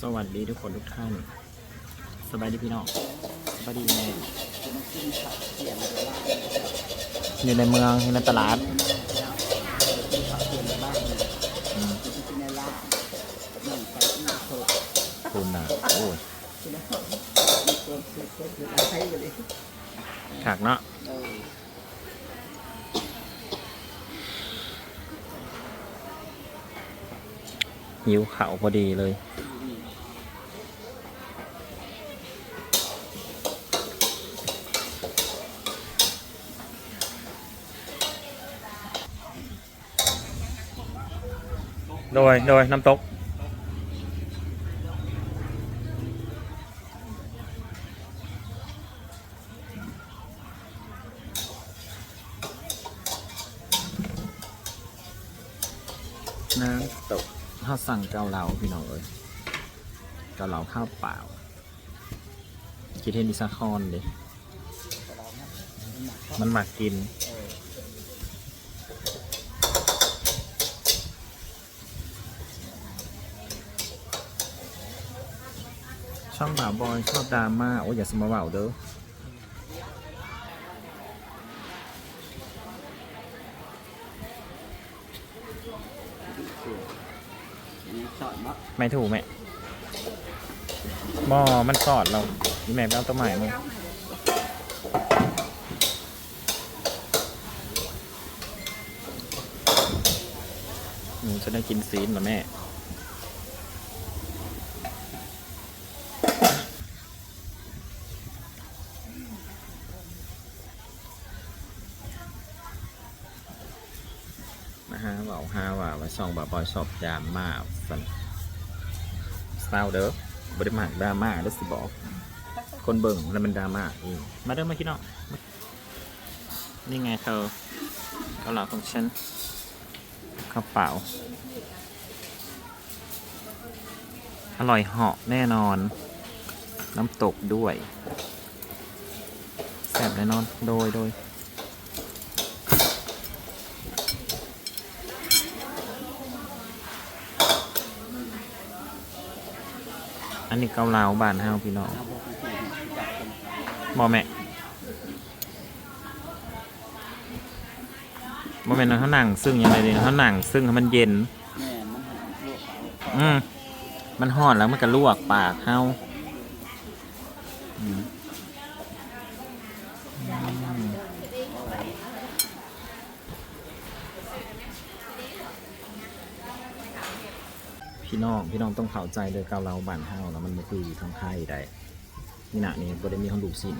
สวัสดีทุกคนทุกท่าน สบายดีพี่น้อง สบายดีแม่อยู่ในเมืองอยู่ในตลาดอืมคุณนะโอ้ยขากเนาะหิวเข่าวพอดีเลย โดยโดยน้ำตก น้ำตกข้าสั่งเกาเหลาพี่น้องเอ้ยเกาเหลาข้าวเปล่า คิดเห็นดิซาคอนดิมันหมักกิน องบ่าวบอยชอบดราม่าโอ้ยอย่าสมาบ่าวเด้อไม่ถูกแม่หม้อมันสอดเรานี่แม่ไปเอาตัวใหม่มึงหนูจะได้กินซีนเหรอแม่ นะฮะบอกฮาว่าว่องบาบอยชอบดราม่าสันเศร้าเด้อบริมาดราม่าแล้วสิบอก คนเบิ่งแล้วมันดราม่าเองมาเด้อมาคิดเนาะนี่ไงเธอเกาเหลาของฉันข้าวเปล่าอร่อยเหาะแน่นอน น้ำตกด้วยแซ่บแน่นอน โดยโดย อันนี้เกาเหลาบ้านเฮาพี่น้องบอแม่บอแม่นเขาหนังซึ่งยังไงดีเขาหนังซึ่งให้มันเย็นแม่มันหันลวกเอาอืมมันห่อนแล้วมันก็ลวกปากเฮาอืม พี่น้อง พี่น้องต้องเข้าใจเลยเกาเหลาบ้านเฮาแล้วมันบ่คือทางไทยได้นี่นะนี่บ่ได้มีของดูกสิน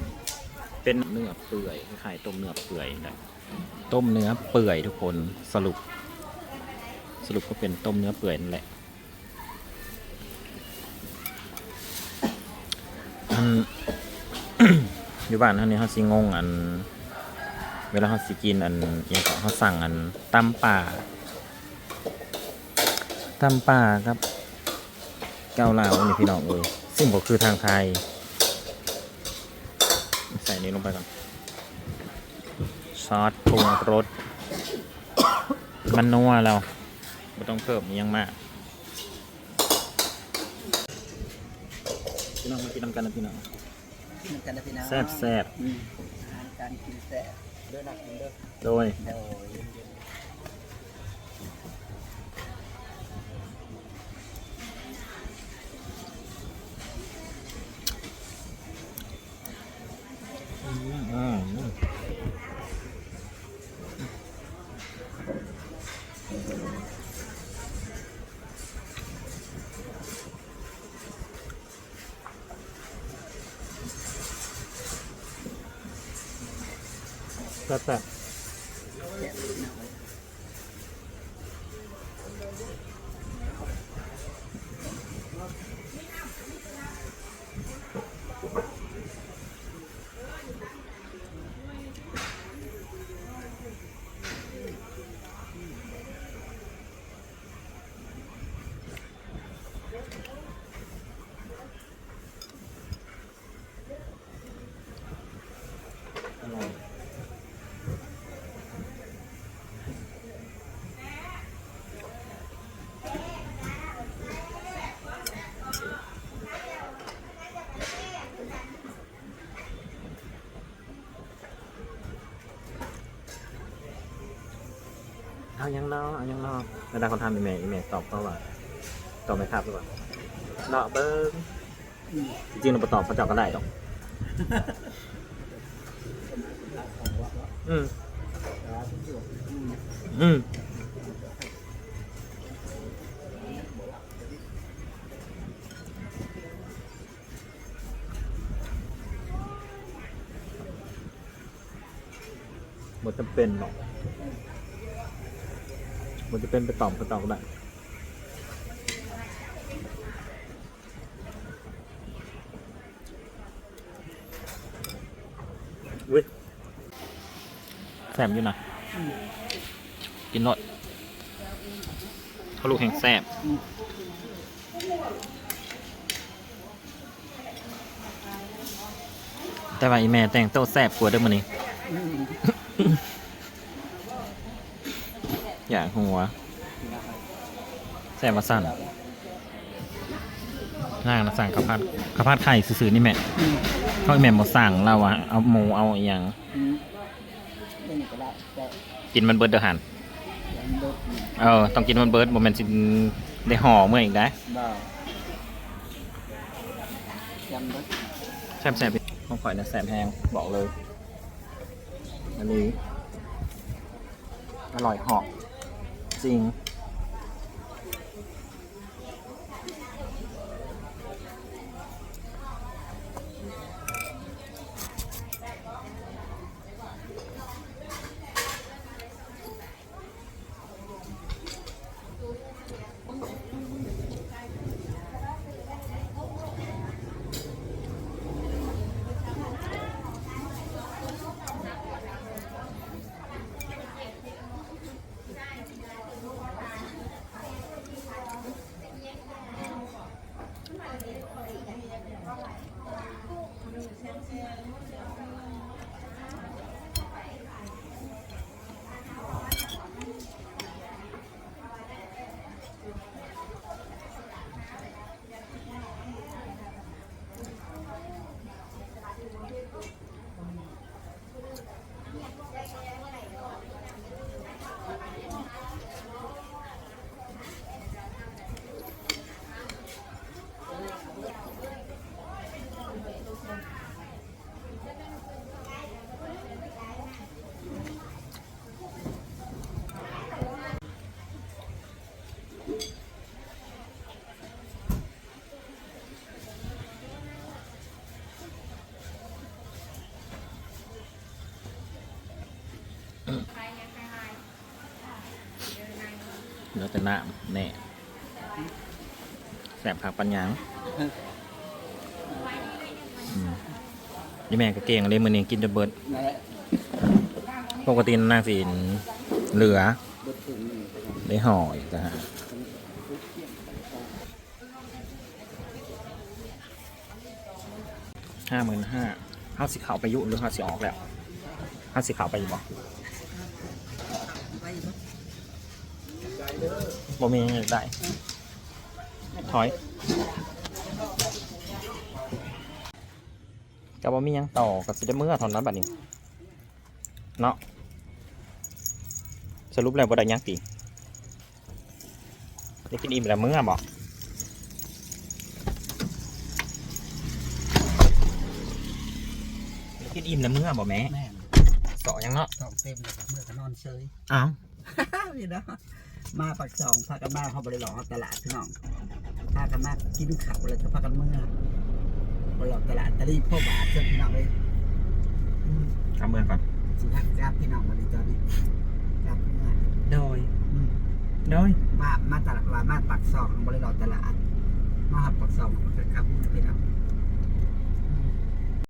เป็นเนื้อเปื่อยคล้ายๆต้มเนื้อเปื่อยนะต้มเนื้อเปื่อยทุกคนสรุป สรุปก็เป็นต้มเนื้อเปื่อยนั่นแหละอันอยู่บ้านเท่านี้เขาสิงงอัน เวลาเขาสิกินอันอยังเขาสั่งอันตำป่า ตำป่าครับ เกาเหลาอันนี้พี่น้องเอ้ยซึ่งบอกคือทางไทย ใส่นี้ลงไปก่อนซอสปรุงรสมันนัวแล้วไม่ต้องเพิ่มอิหยังมากพี่น้องมากินน้ำกันนะพี่น้องกินกันนะพี่น้องแซ่บแซ่บอืมอาหารการกินแซ่บเด้อนักกินเด้อโดย โดย แเอายังนอกเอายังนอกเวลาเขาทำอีเมลอีเมลตอบเขาว่าตอบไหมครับหรือเปล่าเนาะเบิ้งจริงๆเราไปตอบเขาเจับก็ได้หรอกอืมอืมหมดจะเป็นหรอก มดจะเป็นไปต่อบเขาตอบก็ได้แซมอยู่นะกินหนดเขาลูกแห่งแซบแต่ว่าอีแม่แต่งโต๊ะแซบกว่าเดิมมันนี่ หัว แซบมาสั่นนางนะสั่งข้าวผัดข้าวผัดไข่ซื่อๆนี่แม่เขาแม่มาสั่งเราอะเอาหมูเอาอย่างกินมันเบิร์ดเดอหันเออต้องกินมันเบิร์ดโมเมนต์สิได้ห่อเมื่ออีกได้แซบแซบต้องข่อยนะแซบแห้งบอกเลยอันนี้อร่อยหอก จริง เหลือแต่น้ำแน่แสบผักปัญญังยี่แม่ก็เก่งเลยมือนี้กินจนเบิดนั่นแหละปกตินางสินเหลือ ได้ห่ออีกนะฮะห้าหมื่นห้าห้าสิขาวไปยุหรือห้าสิออกแล้วห้าสิขาวไปอยู่บ่ไป บ่มีอยากได้ถอยกับบ่มีหยังต่อกับสิได้เมื่อเท่านั้นบัดนี้เนาะสรุปแล้วบ่ได้หยังติได้กินอิ่มแล้วเมื่อบ่ได้กินอิ่มแล้วเมื่อบ่แม่แม่นสอยังเนาะ สองเต็มเลยครับเมื่อก็นอนเฉยอ้าวพี่น้อง มาปักสองพากันมาเขาบริหลอกตลาดพี่น้องพากันมากินข้าวเลยจะพากันเมื่อบริหลอกตลาดตะลี่พ่อบาทเพื่อนพี่น้องเลยอืมทำเมื่อก่อนสิครับครับพี่น้องมาดีตอนนี้ครับเมื่อโดยอืมโดยมามาตลาดว่ามาปักสองบริหลอกตลาด มาหับปักสองครับเมื่อพี่น้อง